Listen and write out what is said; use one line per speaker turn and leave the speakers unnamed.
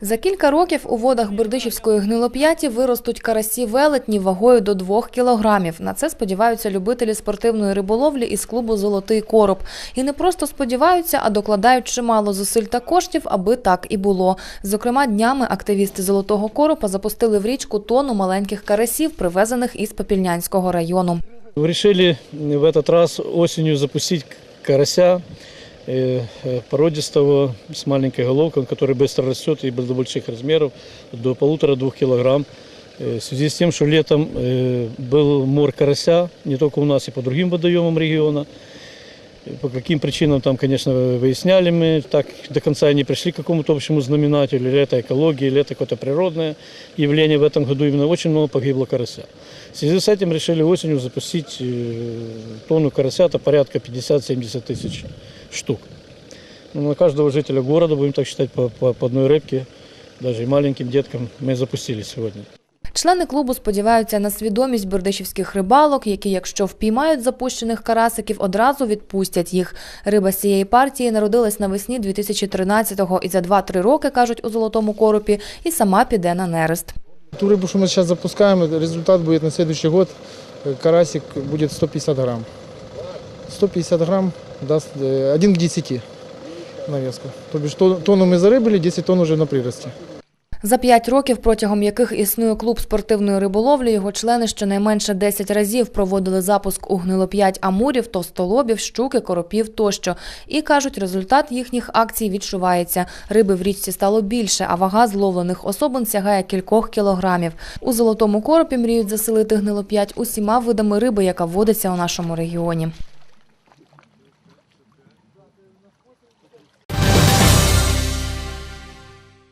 За кілька років у водах Бердичівської гнилоп'яті виростуть карасі велетні вагою до 2 кілограмів. На це сподіваються любителі спортивної риболовлі із клубу Золотий короб. І не просто сподіваються, а докладають чимало зусиль та коштів, аби так і було. Зокрема, днями активісти Золотого коропа запустили в річку тонну маленьких карасів, привезених із Попільнянського району.
Решили в этот раз осенью запустить карася э, э, породистого с маленькой головкой, который быстро растет и до больших размеров, до полутора-двух килограмм. Э, В связи с тем, что летом э, был мор карася, не только у нас, и по другим водоемам региона. По каким причинам там, конечно, выясняли мы, так до конца и не пришли к какому-то общему знаменателю, или это экология, или это какое-то природное явление. В этом году именно очень много погибло карася. В связи с этим решили осенью запустить э, тонну карася, это порядка 50-70 тысяч штук. Ну, на каждого жителя города, будем так считать, по, по, по одной рыбке, даже и маленьким деткам мы запустили сегодня.
Члени клубу сподіваються на свідомість бердичівських рибалок, які, якщо впіймають запущених карасиків, одразу відпустять їх. Риба з цієї партії народилась навесні 2013-го і за 2-3 роки, кажуть у золотому коропі, і сама піде на нерест.
Ту рыбу, что мы сейчас запускаем, результат будет на следующий год. Э, Карасик будет 150 грамм. 150 грамм даст э, 1 к 10 на веску. То бишь тон- тонну мы зарыбили, 10 тонн уже на приросте.
За п'ять років, протягом яких існує клуб спортивної риболовлі, його члени щонайменше 10 разів проводили запуск у гнилоп'ять амурів, товстолобів, щуки, коропів тощо. І кажуть, результат їхніх акцій відчувається. Риби в річці стало більше, а вага зловлених особин сягає кількох кілограмів. У золотому коропі мріють заселити гнилоп'ять усіма видами риби, яка водиться у нашому регіоні.